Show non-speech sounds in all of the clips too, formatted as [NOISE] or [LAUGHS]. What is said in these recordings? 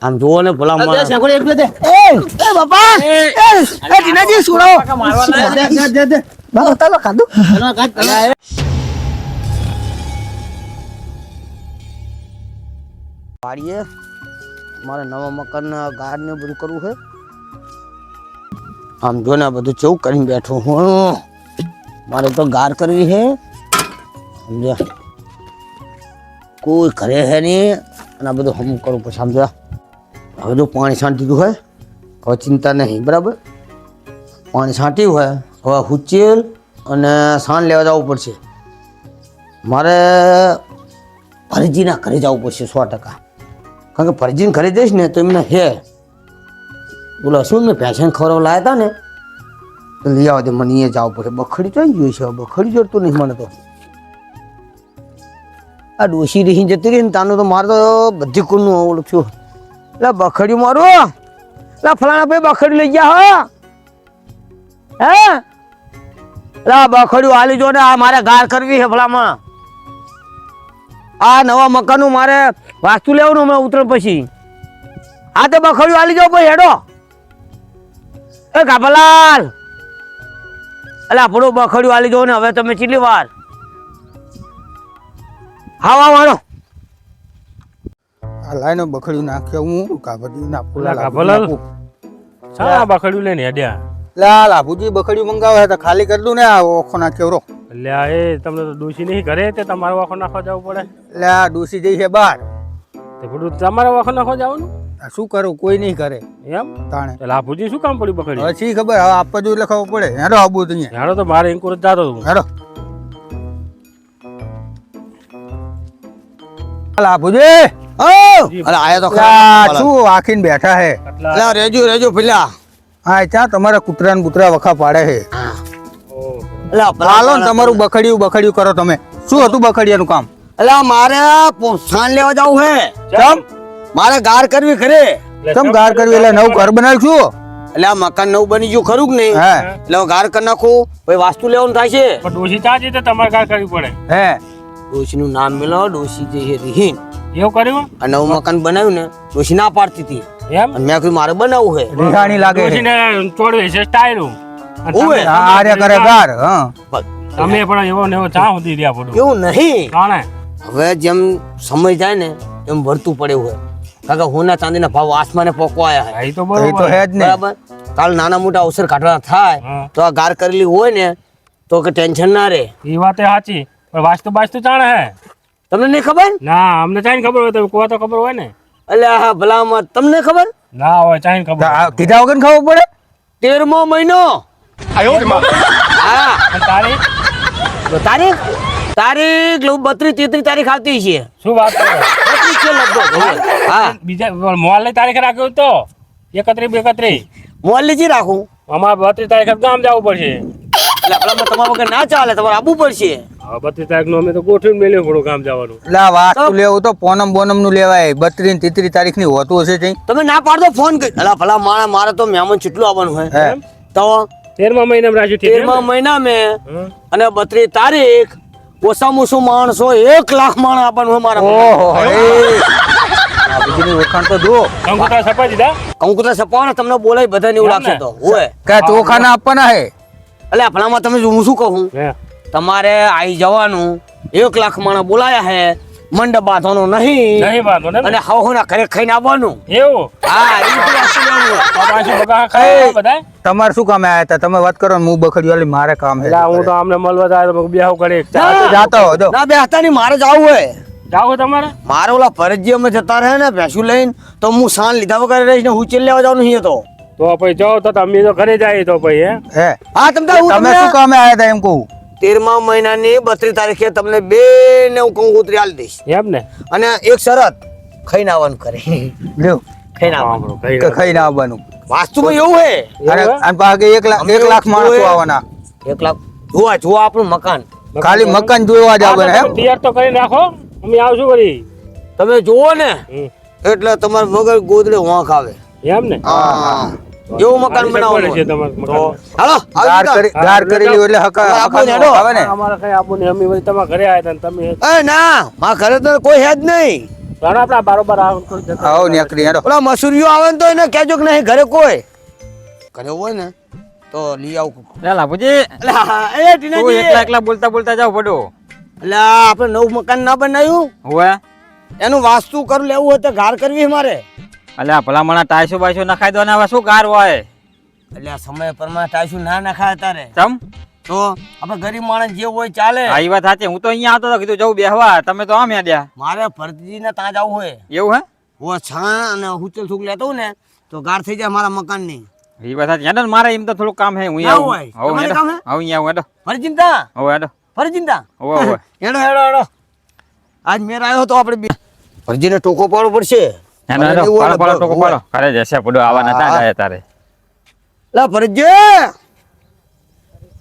આમ જુઓ ને ભલા બાપા! એ એ જીનાજી સુરાવો બાપા તાલો કાઢ વાડીએ. મારે નવા મકાનના ગાર્ડ ને બધું કરવું છે. આમ જો ને બધું ચેવું કરીને બેઠો હું. મારે તો ગાર કરવી છે. સમજ્યા? કોઈ ઘરે છે નહીં. અને આ બધું હમ કરું પછી સમજ્યા હવે જો પાણી છાંટી દીધું હોય, હવે ચિંતા નહીં, બરાબર? પાણી છાંટ્યું હોય, હવે હુચેલ અને સાણ લેવા જવું પડશે. મારે ભરજીના ઘરે જવું પડશે સો ટકા. કારણ કે ફરજીને ઘરે જઈશ ને તો એમને હે. બોલો શું મેં પેશન ખવડાવવા લાવ્યા હતા ને? લઈ આવે મને એ જવું પડશે. બખડી તો ગયું છે, બખડી જોડતું નહીં મને તો. આ ડોસી રહી જતી રહી ને તાનું તો મારે તો બધી કુલનું ઓલું થયું એટલે બખડ્યું મારું એટલે ફલાણા ભાઈ બખડ્યું લઈ ગયા હો. હે? એટલે આ બખડ્યું હાલી જો ને, આ મારે ગાર કરવી છે ફલામાં આ નવા મકાનનું મારે વાસ્તુ લેવાનું હમણાં ઉતરણ પછી. આ તો બખડ્યું હાલી જાઓ ભાઈ, હેડો. એ કાપલાલ એટલે આપણું બખડ્યું હાલી જાઓ ને, હવે તમે કેટલી વાર. હા વાહ વાળો આ લાઈનો બખડ્યું નાખ્યો હું કાબડ્યું ના પુલા લા. કાપલાલ. બખડ્યું લઈને હેડ્યા લા લાભુજી બખડ્યું મંગાવે તો ખાલી કરી દઉં ને આ ઓખો ના કેવરો એટલે એ તમને તો ડોશી નહીં કરે તે તમારો ઓખો નાખવા જવું પડે. લે આ ડૂસી જઈ છે બહાર. તે બધું તમારો ઓખો નાખવા જવાનું? આ શું કરું? કોઈ નહીં કરે. એમ? તાણે. એટલે આ ભુજી શું કામ પડ્યું બખડ્યું? પછી ખબર? હવે આપવા જોઈએ એટલે ખબર પડે. હેડો આબુ તો હેડો તો મારે ઇન્કુર જ જાતો હતું હેડો. લાભુજી અરે આયા તો શું આખીને બેઠા હે? આટલા રેજો રેજો પેલા હા ત્યાં તમારા કૂતરા બુતરા વખા પાડે છે ઓહો. અલા પેલા હાલો ને તમારું બખડ્યું બખડ્યું કરો તમે. શું હતું બખડિયાનું કામ? એટલે મારે પોસાણ લેવા જવું હે. મારે ગાર કરવી ખરે. એટલે ગાર કરવી? એટલે નવું ઘર બનાવીશું? એટલે આ મકાન નવું બની ગયું ખરું કે નહીં? હે. એટલે ગાર કરી નાખું પછી વાસ્તુ લેવાનું થાય છે. ત્યાં જઈ તો તમારે ગાર કરવી પડે. હે? ડોશીનું નામ મેલો ડોશી જે છે રીહીન એવું કર્યું? અને નવું મકાન બનાવ્યું ને ડોશી ના પાડતી હતી. એમ? મેં કીધું મારે બનાવવું છે રીહાણી લાગે ડોશીને ચોડવે છે સ્ટાઇલ ઓવે. હા આર્ય કરે ગાર હા. તમે પણ એવો ને એવો ચા સુધી રહ્યા પડું. એવું નહીં. કાણે હવે જેમ સમય જાય ને એમ ભરતું પડે હોય કારણ કે હોના ચાંદીના ભાવ આસમાને પોકવા આવ્યા એ તો એ તો બરોબર હે જ ને. બરાબર? કાલ નાના મોટા અવસર કાઢવાના થાય તો આ ગાર કરેલી હોય ને તો કે ટેન્શન ના રહે એ વાત સાચી. પણ વાસ્તુ બાસ્તુ જાણે હે. તમને નહીં ખબર? ના અમને ચાઈને ખબર હોય તો કોઈ તો ખબર હોય ને. એટલે હા ભલામાં તમને ખબર? ના હોય ચાઈને ખબર આ કીધા વગર ખબર પડે? તેરમો મહિનો. હા. અને તારી તો તારીખ? તારીખ લઉં બત્રીસ તેત્રીસ તારીખ આવતી છે. શું વાત કરે? બત્રીસ છે લગભગ હા? બીજા મોલ તારીખ રાખ્યું તો? એકત્રીસ બેકત્રીસ મોલ્લીજી રાખું? અમારે બત્રીસ તારીખે ગામ જવું પડશે. એટલે આપણામાં તમારા વગર ના ચાલે તમારે આવવું પડશે. બત્રીસ તારીખનું અમે તો ગોઠવીને મેલ્યું થોડું કામ જવાનું. લા વાત વાસ્તુ લેવું તો પોનમ બોનમનું લેવાય. બત્રીસ ને તેત્રીસ તારીખની હોતું હશે તઈ. તમે ના પાડતો ફોન કરી અલા ભલા મારા મારે તો મહેમાન કેટલું આવવાનું હોય? તો તેરમા મહિના રાખ્યું તેરમા મહિના મેં અને બત્રીસ તારીખ ઓછામાં ઓછું માણસો એક લાખ માણસ આપવાનું હોય મારા ઓહો તો જુઓ. દીધા? કંકુતરા સપાવને તમને બોલાય બધાને એવું લાગશે તો. હોય. કે ચોખા ના આપવાના હે? એટલે આપણામાં તમે હું શું કહું? તમારે આવી જવાનું. એક લાખ માણસ બોલાયા હે મંડપ બાંધવાનો નહીં. નહીં વાંધો ને? અને હવ ના ઘરે ખાઈને આવવાનું. એવું? હા તમારે શું કામ આવ્યા હતા? તમે વાત કરો ને હું બખડ્યું હાલી મારે કામ હે. એટલે હું તો અમને મળવા જાય તો બેહો કરે જાતો હો ના બે હતા નહીં મારે જવું હોય જાવ તમારે? મારે ઓલા ફરજી અમે જતા રહે ને ભેંસું લઈને તો હું સાન લીધા વગર રહીશ ને હું ચેલ લેવા જવાનું નહીં તો. તો પછી જાઓ તો તમે તો ઘરે જાય તો પછી હે? હે. હા તમે તમે શું કામ આવ્યા હતા એમ કહું? તેરમા મહિનાની બત્રીસ તારીખે તમને બે ને હું કંકોત્રી આલી દઈશ. એમ ને? અને એક શરત ખાઈને આવવાનું કરે. લ્યો. ખાઈને આવવાનું. સાંભળો, કઈ કે ખાઈ ના આવવાનું. વાસ્તુમાં એવું હે. અને પાછા એક લાખ એક લાખ માણસો આવવાના. એક લાખ જોવા જોવા આપણું મકાન. ખાલી મકાન જોવા જ આવે એમ? તૈયાર તો કરી રાખો અમે આવશું વળી. તમે જુઓ ને. એટલે તમારે વગર ગોદડે વાંક આવે. એમ ને? હા. એવું મકાન બનાવવાનું છે તમારા. હાલો ગાર કરી ગાર કરેલી હોય એટલે હકા આપો ને, હેડો. આવે ને? અમારે કઈ આપો ને અમે વળી તમારા ઘરે આવ્યા હતા ને તમે એ ના મા ઘરે તો કોઈ હે જ નહીં. ઘણા આપણા બારોબાર આવો આવો નીકળી હેડો. ઓલા મસૂરીઓ આવે ને તો એને કહેજો કે નહીં ઘરે કોઈ. ઘરે હોય ને તો લઈ આવું. લે લાભુજી. એ એ તું એકલા એકલા બોલતા બોલતા જાવ પડો. એટલે આપણે નવું મકાન ના બનાવ્યું? હોય એનું વાસ્તુ કરું લેવું હોય તો ઘાર કરવી મારે. અલ્યા ભલામણા ટાઈસો બાઈસો નખાઈ દો ને હવે શું કાર હોય? એટલે આ સમય પ્રમાણે ટાઈશું ના નખાય તારે. ચમ? તો આપણે ગરીબ માણસ જે હોય ચાલે. આ ઈ વાત સાચી. હું તો અહીંયા આવતો હતો કીધું જવું બેહવા. તમે તો આમ યાદ્યા મારે ફરજીને ત્યાં જવું હોય. એવું હે? હું છાણ અને હુચલ છૂક લેતો ને તો ગાર થઈ જાય મારા મકાનની. એ વાત સાચી. હેડો મારે એમ તો થોડું કામ હે હું આવું. હોય. હોવ હેડો. કામ અહીંયા આવું હેડો. ફરી ચિંતા હોવ હેડો. ફરી ચિંતા હોવ. [LAUGHS] હેડો હેડો હેડો. આજ મેર આવ્યો તો આપણે બે. ફરજીને ટોકો પાડવો પડશે. હેડો અને હેડો એવું પાડો પાડો હોય ટોકો પાડો. કરે જશે પડો આવા નતા જાય તારે. લા ફરજી!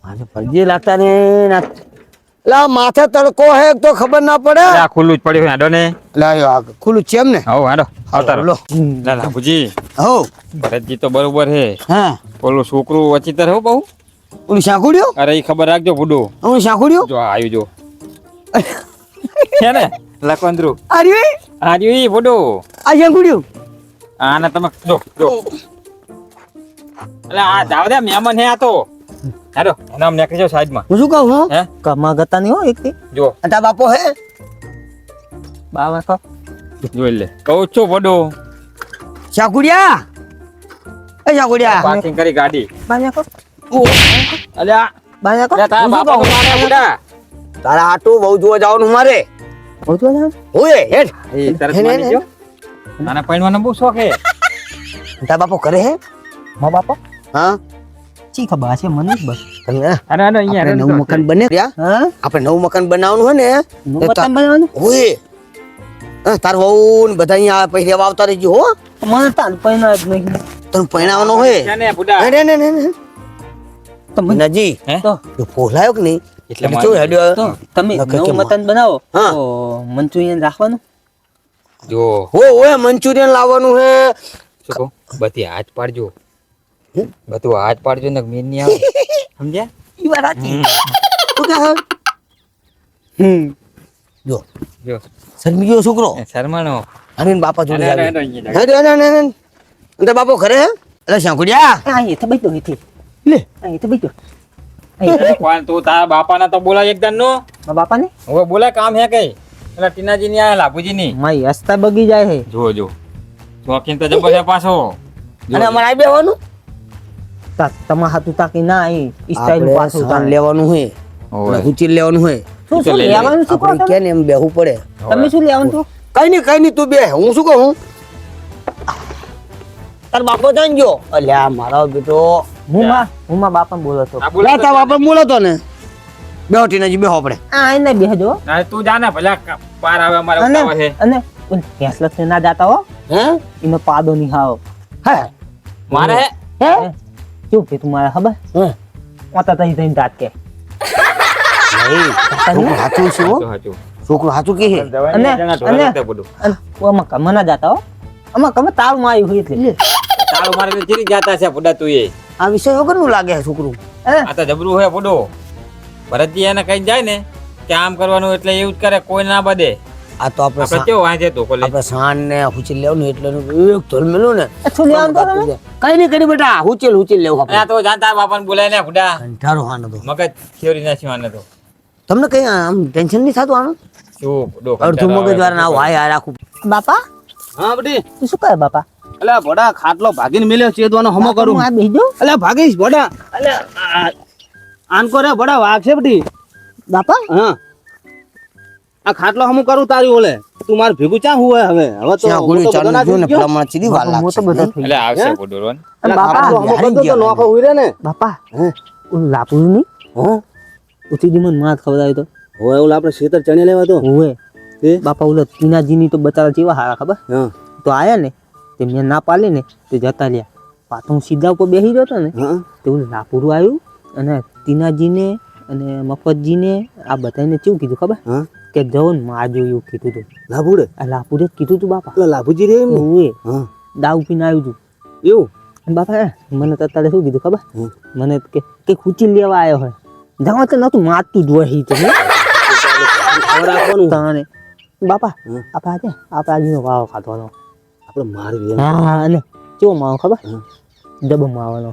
મારે ફરજી લાગતા ને. લા માથે તડકો હે તો ખબર ના પડે. ખુલ્લું જ પડ્યું હેડો ને. લા આ ખુલ્લું છે એમ ને? આવતા લો. હો ભરતજી તો બરોબર હે હા. ઓલું છોકરું વચીતર હો બહુ? ઓલું શાંખુડ્યો? અરે એ ખબર રાખજો બુડો હું શાંખુડ્યો? જો આવ્યું જો. છે ને? [LAUGHS] લખવંદરું આવ્યું ઈ? બુડો આ શાંખુડ્યું આને તમે જો જો. એટલે આ જાવ દે મહેમાન હે આ તો. હેડો નામ નાખી જાવ સાઈડમાં. હું શું કહું હું? હે? કમા ગતા નહીં હો એક જો. તારા બાપો હે? બાવા કો જોઈ લે. કહું છું બડો શાંખુડિયા એ શાંખુડિયા પાર્કિંગ કરી ગાડી. બાન્યા કો અલ્યા બાન્યા કો તારા બાપા મારે બુડા તારા હાટું બહુ જોવા જવાનું મારે? ઓછો ને ઓય હેઠ. એ તરત માની ને. આને પૈણવાનો બહુ શોખ હે. તારા બાપો કરે હે? મા બાપો? હા. ચી ખબર છે મને જ બસ. અરે અરે અહીંયા નવું મકાન બને હા? આપણે નવું મકાન બનાવવાનું હે ને નું એ તા- બતાન બનાવવાનું? ઓય. તાર વહુ ને બધા અહીંયા પછી આવતા રહેજો હો. મને તાર પૈણા જ નહીં. તને પૈણાવાનો હોય ને બુડા. ને ને ને તમે નજી તો. પોલાયો કે નહીં? એટલે તમે નવું મકાન બનાવો મંચુરિયન રાખવાનું. જો. હો ઓય મંચુરિયન લાવવાનું હે. શું બધી હાથ પાડજો. બધું હાથ પાડજો ને મીનની આવે. સમજ્યા? ઈ વાત સાચી. તું કે હમ. જો. જો. શરમી ગયો છોકરો શર્માનો. અને બાપા જોડે અરે, અરે, આવી. અરે, હેડ. અને તારા બાપો ઘરે હે? એટલે શાંકુડિયા આ? એ તો બેઠો એથી લે. આ એ તો બેઠો [LAUGHS] અહીં તો તું તારા બાપાના તો બોલાય એકદમ નો બાપાને? બાપા ને હવે બોલાય કામ હે કઈ? એટલે ટીનાજી ની આયા લાભુજી ની મારી હસતા બગી જાય હે. જો જો શોખીન તો જબર છે પાછો. અને. અમારે આવી બેવાનું તા તમારા હાથું તાકી ના એ સ્ટાઈલ પાછું સાન લેવાનું હે. હુચી લેવાનું હે. શું શું લેવાનું શું કહો કે ને એમ બેહવું પડે. તમે શું લેવાનું છો? કઈ નહીં કઈ નહીં તું બે. હું શું કહું? તાર બાપો ત્યાં ગયો. અલ્યા મારો બેટો. હું માં હું માં બાપા બોલો છો. આ લે તાર બાપા બોલો તો ને બેહો ટીનાજી બેહો આપણે આ એને બેહજો ના, તું જા ને ભલા પાર આવે અમારે ઉતાવળ છે અને ફેસલા થી ના જાતા હો. હે? એનો પાદો નહીં હાવ હે? મારે હે? શું કે તમારે ખબર? હે? ઓતા તઈ તઈ દાત કે. નહીં હાચું છે હો તો હાચું. છોકરો હાચું કે હે? અને- અને-. અને કમ ના જાતા હો. આમાં કમ તાળમાં આવ્યું હોય એટલે. તારું મારે જીરી જાતા છે બુડા તું એ. આ વિષય વગરનું લાગે છોકરું. હે? આ તો જબરું હે બુડો ભરતજી એને કઈ જાય ને કે આમ કરવાનું એટલે એવું જ કરે કોઈ ના બધે. આ તો આપણે આપણે કેવું વાંચે તો કોલે આપણે સાન ને હુચી લેવાનું એટલે એનું એક ધોલ મેલું ને આ શું લેવાનું તો કઈ નહીં કરી બેટા હુચેલ હુચેલ લેવું આ તો જાતા બાપાને બોલાય ને બુડા કંટાળો આનો તો મગજ થિયોરી નાખ્યું આને તો. તમને કઈ આમ ટેન્શન નહીં થતું આનું? શું ડો અડધું મગજ વાર ના હાય હાય રાખું. બાપા? હા બડી તું શું કરે બાપા? એટલે ભડા ખાટલો ભાગીને મેલ્યો ચેદવાનો હમો કરું. આ બેહજો અલ્યા ભાગીશ ભડા એટલે આ- આનકો રે ભડા વાઘ છે બટી બાપા? હા. આ ખાટલો હમું કરું તારી ઓલે. તું મારે ભેગું ચા હું હવે? હવે તો ગોળી તો બધો ચાલુ જો ને મને ચીડી વાલ હું તો બધો થઈ એટલે આવશે હે? બુડો રોન. અને એટલે બાપા હમું હારી તો નોખો ઉઈ રે ને. બાપા હું? લાપું નહીં. હા? ઉથી દી મને માથ ખબર તો. હોય ઓલા આપણે શેતર ચણે લેવા તો. હોય એ? બાપા ઓલા ટીનાજીની તો બતાવા જેવા હારા ખબર? તો આયા ને તે મેં ના પાલી ને તે જતા લ્યા પાછું હું સીધા ઉપર બેસી ગયો હતો ને તે ઓલું લાપુરું આવ્યું અને ટીનાજીને અને મફતજીને આ બધાને કેવું કીધું ખબર? હા? કે જવો ને મારજો એવું કીધું તું. લાભુડે? આ લાભુડે કીધું તું બાપા. લાભુજી રે હું હા. દાવ પીને આવ્યું તું એવું? બાપા મને તો અત્યારે શું કીધું ખબર? મને કે કે ખૂચી લેવા આવ્યો હોય જાવ તો નતું મારતું જ હોય તો તાણે. બાપા આપણા છે આપણા જીનો વાવ ખાધવાનો. આપણે એમ. હા અને કેવો માવો ખબર. ડબ્બો માવાનો.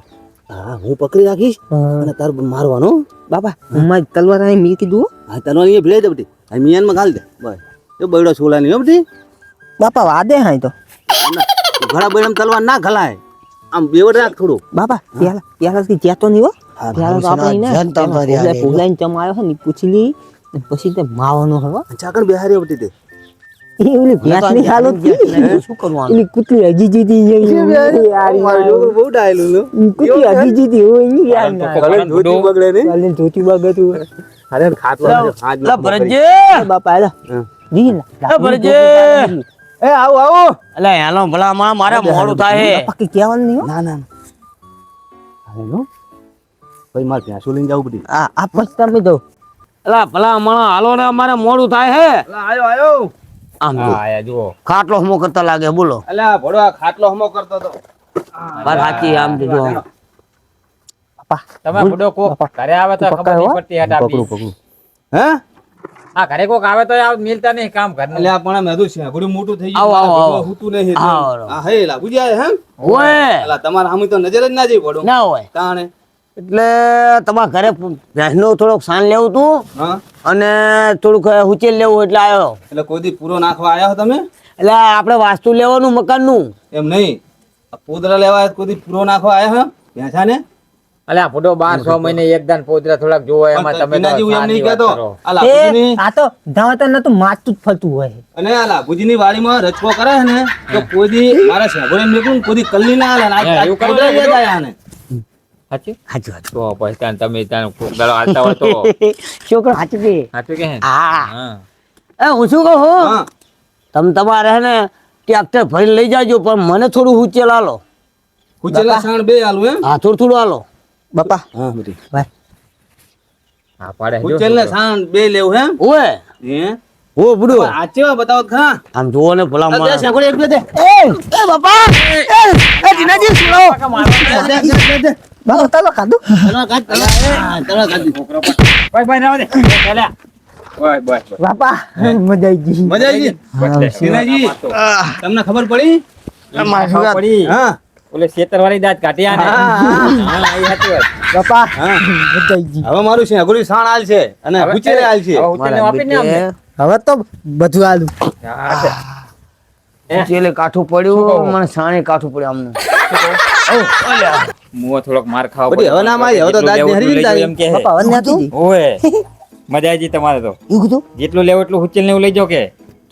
હા હું પકડી રાખીશ અને તાર મારવાનો બાપા. મારી તલવાર અહીં મેં કીધું હો. હા તલવાર અહીંયા ભીલાઈ દે બધી. આ મિયાનમાં ઘાલ દે. બસ. એ બૈડો સોલાની હો બધી. બાપા વાદે હા તો. ઘણા બૈડમ તલવાર ના ઘલાય. આમ બેવડ રાખ થોડું. બાપા પેલા પેલા થી જ્યાં તો નહીં હો. હા, પેલા તો આપણે હારે. ભૂલાઈને ચમાયો છે ને પૂછી લી. પછી તે માવાનો હવે ચાકણ બિહારી બધી તે. એ ઓલી ભેંસની હાલત શું કરવાનું? ઓલી કૂતરી હજી જીતી યાર બહુ ડાયેલું કૂતરી હજી જીતી હોય નહીં યાર તો ના. કોક- ભલે ધોતી બગડે ને? ચાલે ને ધોતી બાગતું અરે ખાટલો હાથ લા ભરતજી! બાપા હાલો. જી લા, એ એ આવો આવો. અલે હેલો ભલા માં મારે મોડું થાય હે. બાપા કઈ નહીં ના ના હેલો. ભાઈ મારે ભેંસો લઈને જવું બધી? આ આ પછી તમે દો અલા ભલા માણા હાલો ને અમારે મોડું થાય હે. આયો આયો. આમ જો. હા આયા જુઓ. ખાટલો હમો કરતા લાગે બોલો. અલ્યા ભોળો આ ખાટલો હમો કરતો તો. બાર સાચી આમ જો જો. તમે ભડો કોક ઘરે આવે તો ખબર નહીં પડતી હેઠ આપી. હે? હા ઘરે કોક આવે તો આ મિલતા નહીં કામ ઘરનું. એટલે પણ મેં તો શેગડું મોટું થઈ ગયું આવો, મારા આવો. હુતું નહીં હા આવો. આ હે લા બુજી હે ઓય. તમારા સામે તો નજર જ ના જઈ પડો. ના હોય. તાણે. એટલે તમારા ઘરે ભેંસનું થોડોક સાન લેવું હતું અને થોડુંક ઉચેલ લેવું એટલે આવ્યો એટલે કોઈ દી પૂરો નાખવા આવ્યા તમે? એટલે આપણે વાસ્તુ લેવાનું મકાનનું. એમ નહીં. પોદરા લેવા કોઈ દી પૂરો નાખવા આવ્યા હો? ભેંસા ને અલ્યા બુડો બાર છ મહિને એક દાન પોતરા થોડાક જોવો એમાં તમે એમ નહીં કહેતો. આ એ લાભુજીની આ તો ધાવતા ન તો મારતું જ ફરતું હોય. અને આ લાભુજીની વાડીમાં રચકો કરે છે ને તો કોઈ દી મારા શેગડે નીકળું કોઈ દી કલ્લી ના એવું કરો પોદરા આને. સાચું સાચું સાચું તો પછી તાન તમે તાન કોક દાડો હોય તો. [LAUGHS] છોકરો સાચું કે? સાચું કે હા? હા. એ હું શું કહું? તમે તમારે હે ને ટ્રેક્ટર ભરીને લઈ જાજો પણ મને થોડું હુચેલ આલો. સાણ બે આલું એમ? હા થોડું થોડું આલો. બાપા. હા બધી. ભાઈ હા પાડે જો. ને સાણ બે લેવું એમ? ઓય હે? ઓ બુડો. આ ચેવા બતાવો ખા આમ જુઓ ને ભલા માં દે માણસ. એક દે. એ એ બાપા એ એ જીનાજી સુનો. બાપા તાલો કાદુ તલવાર કાદ. હા, તલવાર કાઢ ભાઈ ભાઈ રાવ દે. ચાલ્યા. બસ બસ બસ બાપા મજા આવી ગઈ. મજા આવી ગઈ? તમને ખબર પડી? ખબર પડી? હા. ઓલે શેતર વાળી દાંત કાઢ્યા ને બાપા હા. મજા આવી ગઈ. હવે મારું શેગડું સાણ આલ છે અને કુચેલે આલ છે. હવે તો બધું આલું. હા, કાઠું પડ્યું મને સાણે કાઠું પડ્યું આમને. મુંહ થોડોક માર ખાવ પડી હવે ના મારી, હવે તો દાદ ને હરી એટલું જાઓ એમ કે હે. બાપા હવે નથી ઓએ મજા આવી તમારે તો. કીધું? જેટલું લેવું એટલું હુચેલ ને એવું લઈ જાવ કે.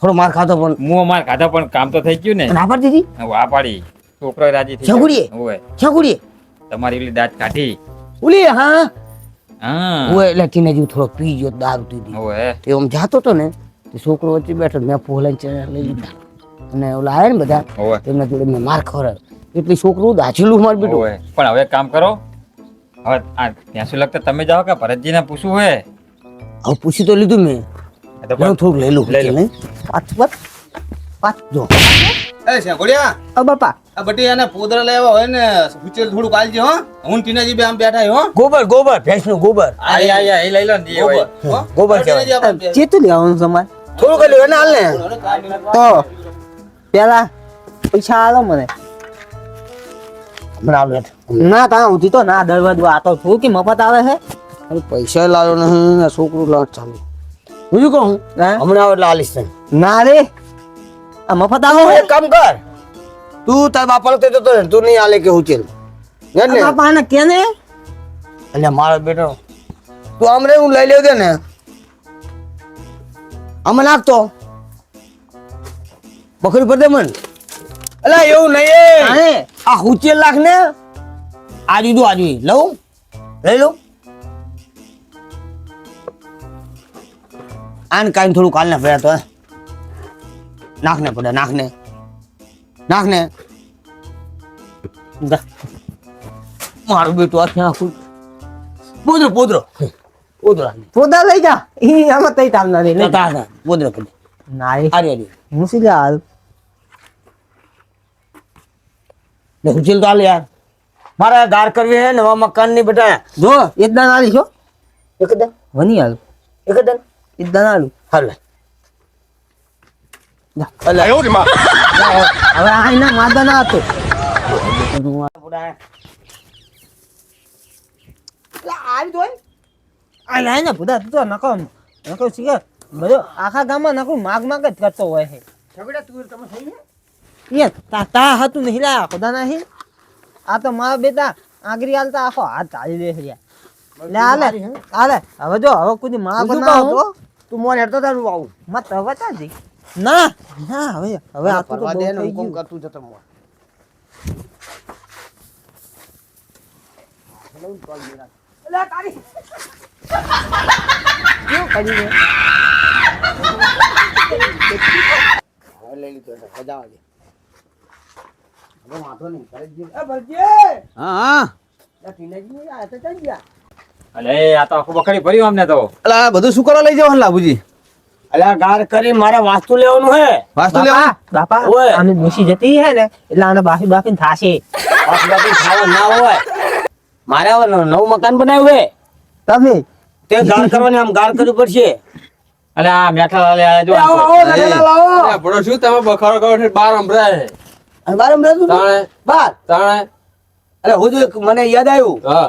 થોડો માર ખાતો પણ. મુંહ માર ખાધા પણ કામ તો થઈ ગયું ને. ના પાડી દીધી? હવે પાડી. છોકરો રાજી થઈ છગડીએ? ગયો. ઓય ક્યાં તમારી ઓલી દાંત કાઢી. ઓલી હા. હા. ઓય એટલે ટીનેજી થોડો પી ગયો દારૂ પીધી ઓય એમ જાતો હતો ને તે છોકરો વચ્ચે બેઠો મેં પોલાઈને ચેનલ લઈ લીધા. અને ઓલા આવ્યા ને બધા એમના તેમના જોડે મેં માર ખવડાવ એટલે છોકરું દાચેલું માર બેટું ઓય પણ હવે કામ કરો. હવે આ ત્યાં શું લગતા તમે જાઓ કે ભરતજીને પૂછવું હોય હવે પૂછી તો લીધું મેં. થોડું હું લઈ લઉં લઈ લઉં નહીં પાંચ પાછ પાછ જો. એ શેગોડિયા. અ બાપા. આ બટી એને પોદરા લેવા હોય ને ઉચેલ થોડું કાલજે હો. હું ટીનાજી બે આમ બેઠા હો ગોબર ગોબર ભેંસનું ગોબર. આઈ આઈ આઈ લઈ લો ને ગોબર. ગોબર બે- ચેતું લેવાનું સમાર થોડુંક લેવું ને. હાલ ને તો પેલા પૈસા આલો મને. ના તા ઉધી તો ના દરવા દો આ તો શું કે મફત આવે છે? અરે પૈસા લાવ્યો નહીં ને છોકરું લાવ ચાલુ. હું શું કહું? હા? હમણાં આલીશ ના રે. આ મફત આવે. એક કામ કર. તું તાર બાપા લગતે જતો રહે તું નહીં આલે કે હું ચેલ. ને ને? બાપા આને કે ને? એટલે મારો બેટો. તું આમ રે હું લઈ લેવ દે ને અમે નાખતો બકરી પર દે મન. એટલે એવું નહીં આ હુચેલ લાખ ને. આ દીધું આજે લઉં? લઈ લઉં? આને કાંઈ થોડું કાલ ને પડ્યા તો નાખને પડે નાખ ને નાખ ને મારું બેટું આ ક્યાં આખું પોદરો. પોદરો પોદરો પોદા લઈ જા. ઈ આમાં તઈ તામ ના લઈ જા. પોદરો પડે ના રે અરે આરી હું સી હાલ? ને હુચેલ તો હાલ યાર. મારા ગાર કરવી હે નવા મકાનની બેટા જો એક દાન આલી છો એકદમ વની હાલ. એકદમ એક દાન આલું. હાલ અલા, હવે આ એના માદા ના હતો આ લાય ને ભૂડા તું નકો નકો શીખે બધો આખા ગામમાં નકો માગ માગ જ કરતો હોય છે ઈ તા તા હતું નહીં લા ખુદા નહીં આ તો મારા બેટા આંગળી હાલતા આખો હાથ ચાલી દે છે લે આલે આલે હવે જો હવે કહું? હતો તું મોન હેડતો તારું આવું મત હવે ચાલજી ના ના હવે હવે આ તો બહુ થઈ ગયું. કરતું જતો તારી. કેવું કર્યું છે? હવે લઈ લીધો એટલે મજા આવે હવે વાંધો નહીં એ! હા હા આ ટીનાજી આ તો ચાલ ગયા અલે આ તો આખું બકડી ભર્યું અમને તો અલા બધું શું કરવા લઈ જવાનું લાભુજી અલ્યા ગાર કરી મારે વાસ્તુ લેવાનું હે. વાસ્તુ લેવા બાપા ઓય. આની ડોશી જતી હે ને એટલે આને બાફી બાફીને થાશે. બાકી ખાવા ના હોય. મારે હવે નવું મકાન બનાવ્યું હે. તમે? તે ગાર કરવાની આમ ગાર કરવી પડશે. અલે આ મેઠા લાલે આ જો. આવો આવો નરેલા લાવો ભણો શું તમે બખાડો કરો છો? બાર સંભળાય છે. અને બાર હમણાં શું તાણે. બાર? તાણે. અરે હું જો મને યાદ આવ્યું. હા.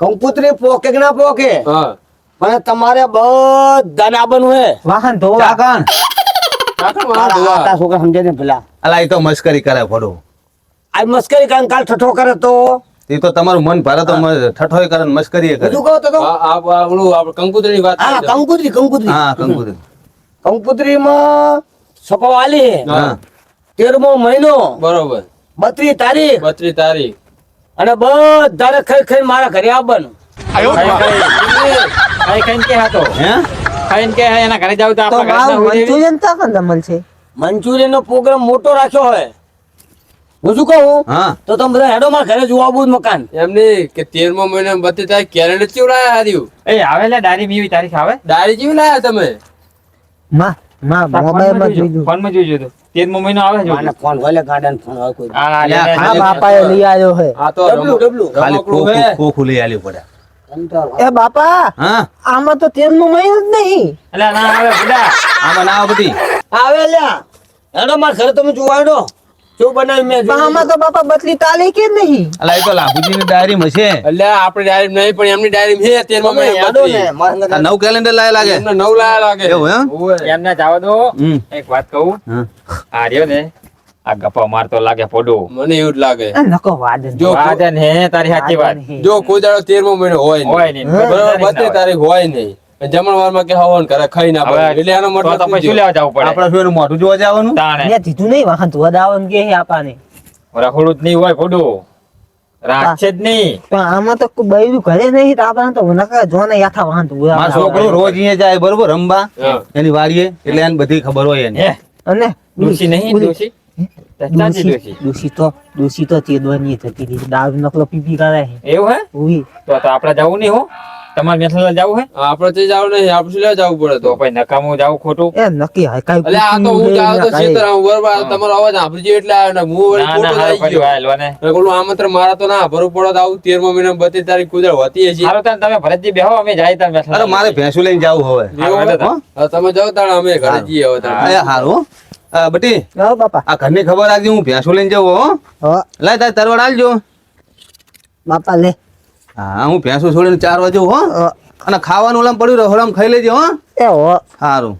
કંકુતરી પોકે કે ના પોકે. હા. પણ તમારે બધાને બનવું હે. વાહન ધોવા ચાકણ કાકા આ માં ધોવા. આ છોકરા સમજે ને પેલા. અલા એ તો મસ્કરી કરે ફોડો. આ મસ્કરી કારણ કાલ ઠઠો કરે તો. એ તો તમારું મન ભરે તો ઠઠોય કરે મસ્કરી કરે. બીજું કહો તો કંકુતરીની વાત હા કંકુતરી કંકુતરી. હા કંકુતરી. કંકુતરી માં સપો આલી. હા. તેરમો મહિનો. બરોબર. બત્રી તારીખ. બત્રીસ તારીખ. અને બધાને ખાઈ ખાઈ મારા ઘરે આવવાનું. ખાઈ ખાઈને કે હતો હે? ખાઈને કે એના ઘરે જાવ તો તો આપણા ઘરે ના મારું હોય એવી. મંચુરિયન તો કંદ મળશે મંચુરિયન નો પ્રોગ્રામ મોટો રાખ્યો હોય. હું? શું કહું તો તમે બધા હેડો મારા ઘરે જોવા આવું મકાન. એમ કે તેરમા મહિના બત્રીસ તારીખ કેલેન્ડર ચેવું લાયા હાર્યું એ આવે લે ડાયરી મી તારીખ આવે. ડાયરી જેવી લાયા તમે માં માં મોબાઈલમાં જોઈજો ફોનમાં જોઈજો તો. તેરમો મહિનો આવે છે માને ફોન હોય ગાર્ડન ફોન હોય કોઈ. આ. બાપાએ લઈ આવ્યો હે આ તો ખાલી ખોખું લઈ આલ્યું પડે. એ બાપા હા? આમાં તો તેલ નો મહિનો જ નહીં. એટલે ના આવે બધા આમાં ના આવે બધી. આવે લ્યા. એનો માર ઘરે તમે જોવાડો મેં આમાં તો બાપા બદલી તાલી કે નહીં? અલા એ તો લાભુજી ની ડાયરી માં છે. એટલે આપણે ડાયરી નહીં પણ એમની ડાયરી છે. મારા આ ઘરે નવ કેલેન્ડર લાય લાગે. એમને નવ લાયા લાગે. એવું? એમને જવા દો. એક વાત કહું. હા. રહ્યો ને આ ગપ્પા મારતો લાગે પોડો. મને એવું જ લાગે. એ નકો વાદન જો વાદન હે તારી સાચી વાત. જો કોઈ દાડો તેરમો મહિનો હોય નહીં. હોય નહીં બરાબર 32 તારીખ હોય નહીં. જમણવારમાં કે હવન કરે ખાઈ ના પડે. એટલે એનો તો તો પછી લેવા જવું પડે? આપડે શું મોઢું જોવા જવાનું? તાણે. મેં દીધું નહીં વાહન ધોવા દાવન કે આપાને. રખોડું જ નહીં હોય પોડું. રાખશે જ નહીં. પણ આમાં તો કોઈ બૈરું ઘરે નહીં તો નકા જોને યાથા વાહન મારો છોકરો રોજ અહીંયા જાય બરોબર રમવા. એની વાડીએ એટલે એને બધી ખબર હોય એને. હે? અને ડોશી નહીં ડોશી? દોષી તો દોષી તો ચેદવાની થતી હતી. દારૂ નકલો પીપી કરે એવું હે? ઉઈ. તો તો આપણે જવું નહીં હો. તમારે મેથલા જવું હે? આપણે તે જાવ નહીં. આપણે શું જવું પડે તો. તો પછી જવું ખોટું? એ નક્કી હે કાઈ એટલે આ તો હું જાવ તો બરોબર તમારો અવાજ એટલે આવ્યો ને હું વળી ખોટો થઈ ગયો. મારા તો ના ભરવું પડે તો આવું તેરમા મહિના બત્રીસ તારીખ કુદર હોતી હશે હારું તાન તમે ભરતજી બેહો અમે જાય તાન મેથલા અરે મારે ભેંસુ લઈને જવું હવે. તમે જાઓ તાણ અમે ઘરે જઈએ હવે તાણ. અરે હારું બટી જાઓ બાપા. આ ઘરની ખબર રાખજે હું ભેંસું લઈને જવું હો. હો. લાય તાર તરવડ આલજો. બાપા લે. હા હું ભેંસું છોડીને ચાર વાગે હો. હો. અને ખાવાનું ઓલામ પડ્યું રહે ઓલામ ખાઈ લેજે હો. એ હો. સારું.